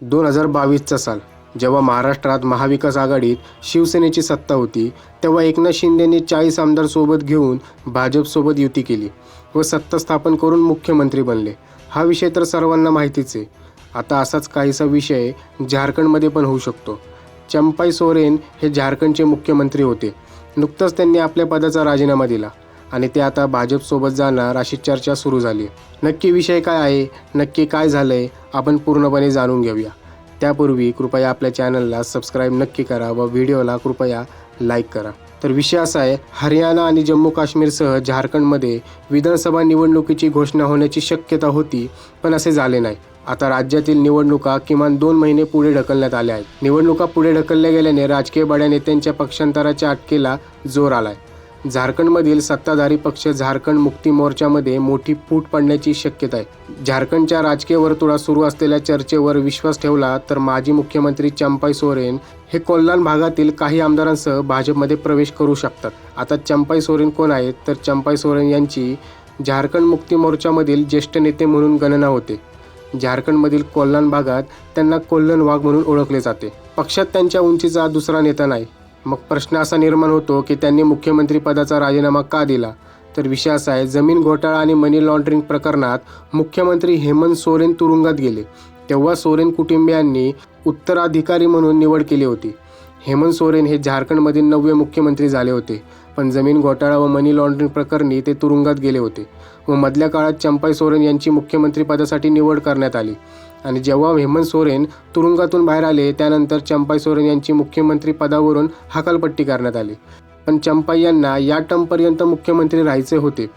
दोन हजार बावीसचा साल. जेव्हा महाराष्ट्रात महाविकास आघाडीत शिवसेनेची सत्ता होती तेव्हा एकनाथ शिंदेने चाळीस आमदार सोबत घेऊन भाजपसोबत युती केली व सत्ता स्थापन करून मुख्यमंत्री बनले. हा विषय तर सर्वांना माहितीच आहे. आता असाच काहीसा विषय झारखंडमध्ये पण होऊ शकतो. चंपाई सोरेन हे झारखंडचे मुख्यमंत्री होते. नुकतंच त्यांनी आपल्या पदाचा राजीनामा दिला. आणि ते आता भाजपसोबत जाणार अशी चर्चा सुरू झाली. नक्की विषय काय आहे? नक्की काय झालंय? आपण पूर्णपणे जाणून घेऊया. त्यापूर्वी कृपया आपल्या चॅनलला सबस्क्राईब नक्की करा व व्हिडिओला कृपया लाईक करा. तर विषय असा आहे हरियाणा आणि जम्मू काश्मीरसह झारखंडमध्ये विधानसभा निवडणुकीची घोषणा होण्याची शक्यता होती पण असे झाले नाही. आता राज्यातील निवडणुका किमान दोन महिने पुढे ढकलण्यात आल्या आहेत. निवडणुका पुढे ढकलल्या गेल्याने राजकीय बड्या नेत्यांच्या पक्षांतराच्या अटकेला जोर आलाय. झारखंडमधील सत्ताधारी पक्ष झारखंड मुक्ती मोर्चामध्ये मोठी फूट पडण्याची शक्यता आहे. झारखंडच्या राजकीय वर्तुळात सुरू असलेल्या चर्चेवर विश्वास ठेवला तर माजी मुख्यमंत्री चंपाई सोरेन हे कोल्हान भागातील काही आमदारांसह भाजपमध्ये प्रवेश करू शकतात. आता चंपाई सोरेन कोण आहेत? तर चंपाई सोरेन यांची झारखंड मुक्ती मोर्चामधील ज्येष्ठ नेते म्हणून गणना होते. झारखंडमधील कोल्हान भागात त्यांना कोल्हन वाघ म्हणून ओळखले जाते. पक्षात त्यांच्या उंचीचा दुसरा नेता नाही. मग प्रश्न असा निर्माण होतो की त्यांनी मुख्यमंत्री पदाचा राजीनामा का दिला? तर विषय असा आहे जमीन घोटाळा आणि मनी लॉन्ड्रिंग प्रकरणात मुख्यमंत्री हेमंत सोरेन तुरुंगात गेले. तेव्हा सोरेन कुटुंबियांनी उत्तराधिकारी म्हणून निवड केली होती. हेमंत सोरेन हे झारखंडमधील नववे मुख्यमंत्री झाले होते पण जमीन घोटाळा व मनी लॉन्ड्रिंग प्रकरणी ते तुरुंगात गेले होते व मधल्या काळात चंपाई सोरेन यांची मुख्यमंत्री पदासाठी निवड करण्यात आली. आणि जेव्हा हेमंत सोरेन तुरुंगातून बाहेर आले त्यानंतर चंपाई सोरेन यांची मुख्यमंत्री पदावरून हकालपट्टी करण्यात आली. पण चंपाई यांना या टर्मपर्यंत मुख्यमंत्री राहायचे होते.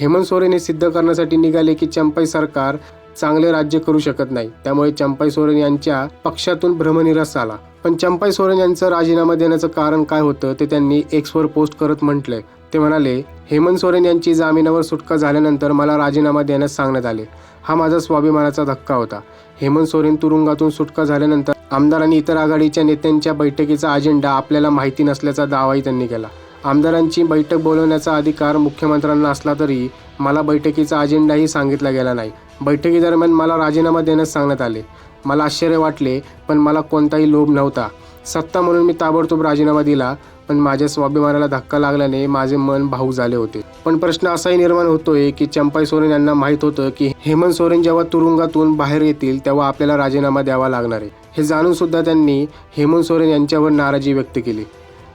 हेमंत सोरेन हे सिद्ध करण्यासाठी निघाले की चंपाई सरकार चांगले राज्य करू शकत नाही. त्यामुळे चंपाई सोरेन यांच्या पक्षातून भ्रमनिरास आला. पण चंपाई सोरेन यांचं राजीनामा देण्याचं कारण काय होतं ते त्यांनी एक्सवर पोस्ट करत म्हटलंय. ते म्हणाले हेमंत सोरेन यांची जामिनावर सुटका झाल्यानंतर मला राजीनामा देण्यास सांगण्यात आले. हा माझा स्वाभिमानाचा धक्का होता. हेमंत सोरेन तुरुंगातून सुटका झाल्यानंतर आमदार आणि इतर आघाडीच्या नेत्यांच्या बैठकीचा अजेंडा आपल्याला माहिती नसल्याचा दावाही त्यांनी केला. आमदारांची बैठक बोलवण्याचा अधिकार मुख्यमंत्र्यांना असला तरी मला बैठकीचा अजेंडाही सांगितला गेला नाही. बैठकीदरम्यान मला राजीनामा देण्यास सांगण्यात आले. मला आश्चर्य वाटले पण मला कोणताही लोभ नव्हता. सत्ता म्हणून मी ताबडतोब राजीनामा दिला. पण माझ्या स्वाभिमानाला धक्का लागल्याने माझे मन भाऊ झाले होते. पण प्रश्न असाही निर्माण होतोय की चंपाई सोरेन यांना माहीत होतं की हेमंत सोरेन जेव्हा तुरुंगातून बाहेर येतील तेव्हा आपल्याला राजीनामा द्यावा लागणार आहे. हे जाणून सुद्धा त्यांनी हेमंत सोरेन यांच्यावर नाराजी व्यक्त केली.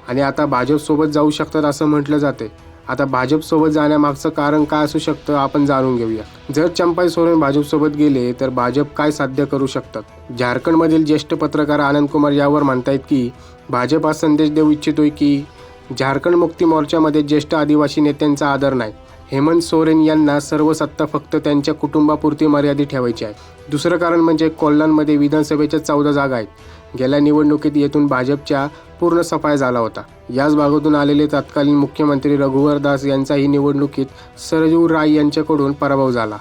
आणि आता भाजपसोबत जाऊ शकतात असं म्हटलं जाते आता भाजपसोबत जाण्यामागचं कारण काय असू शकतं आपण जाणून घेऊया. जर चंपाई सोरेन भाजपसोबत गेले तर भाजप काय साध्य करू शकतात? झारखंडमधील ज्येष्ठ पत्रकार आनंद कुमार यावर म्हणतायत की भाजप हा संदेश देऊ इच्छितोय की झारखंड मुक्ती मोर्चामध्ये ज्येष्ठ आदिवासी नेत्यांचा आदर नाही. हेमंत सोरेन यांना सर्व सत्ता फक्त त्यांच्या कुटुंबापुरती मर्यादित ठेवायची आहे. दुसरं कारण म्हणजे कोल्हानमध्ये विधानसभेच्या चौदा जागा आहेत. गेल्या निवडणुकीत येथून भाजपच्या पूर्ण सफाया झाला होता. याच भागातून आलेले तत्कालीन मुख्यमंत्री रघुवर दास यांचाही निवडणुकीत सरजू राय यांच्याकडून पराभव झाला.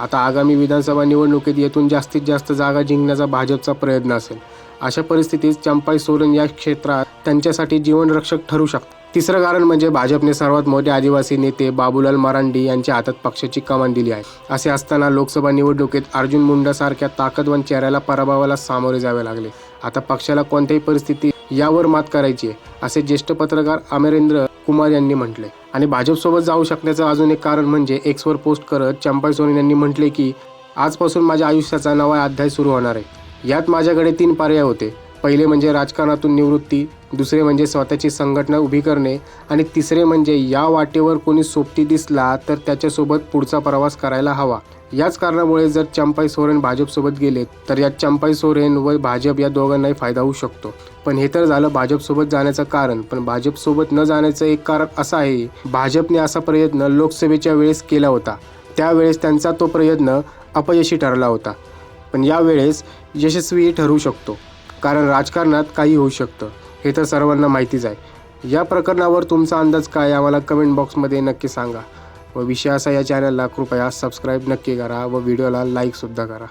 आता आगामी विधानसभा निवडणुकीत येथून जास्तीत जास्त जागा जिंकण्याचा भाजपचा प्रयत्न असेल. अशा परिस्थितीत चंपाई सोरेन या क्षेत्रात त्यांच्यासाठी जीवनरक्षक ठरू शकतात. तिसरं कारण म्हणजे भाजपने सर्वात मोठे आदिवासी नेते बाबूलाल मरांडी यांच्या हातात पक्षाची कमान दिली आहे. असे असताना लोकसभा निवडणुकीत अर्जुन मुंडासारख्या ताकदवान चेहऱ्याला पराभवाला सामोरे जावे लागले. आता पक्षाला कोणत्याही परिस्थिती यावर मात करायची आहे असे ज्येष्ठ पत्रकार अमरेंद्र कुमार यांनी म्हटले. आणि भाजपसोबत जाऊ शकण्याचं अजून एक कारण म्हणजे एक्सवर पोस्ट करत चंपाई सोरेन यांनी म्हटले की आजपासून माझ्या आयुष्याचा नवा अध्याय सुरू होणार आहे. यात माझ्याकडे तीन पर्याय होते. पहिले म्हणजे राजकारणातून निवृत्ती दुसरे म्हणजे स्वतःची संघटना उभी करणे आणि तिसरे म्हणजे या वाटेवर कोणी सोबती दिसला तर त्याच्यासोबत पुढचा प्रवास करायला हवा. याच कारणामुळे जर चंपाई सोरेन भाजपसोबत गेले तर यात चंपाई सोरेन व भाजप या दोघांनाही फायदा होऊ शकतो. पण हे तर झालं भाजपसोबत जाण्याचं कारण. पण भाजपसोबत न जाण्याचं एक कारण असं आहे भाजपने असा प्रयत्न लोकसभेच्या वेळेस केला होता. त्यावेळेस त्यांचा तो प्रयत्न अपयशी ठरला होता. पण यावेळेस यशस्वी ठरू शकतो. कारण राजकारणात काही होऊ शकतं. हे तर सर्वांना माहितीच आहे. या प्रकरणावर तुमचा अंदाज काय आम्हाला कमेंट बॉक्समध्ये नक्की सांगा. व विषय असा या चॅनलला कृपया सबस्क्राईब नक्की करा व व्हिडिओला लाईकसुद्धा करा.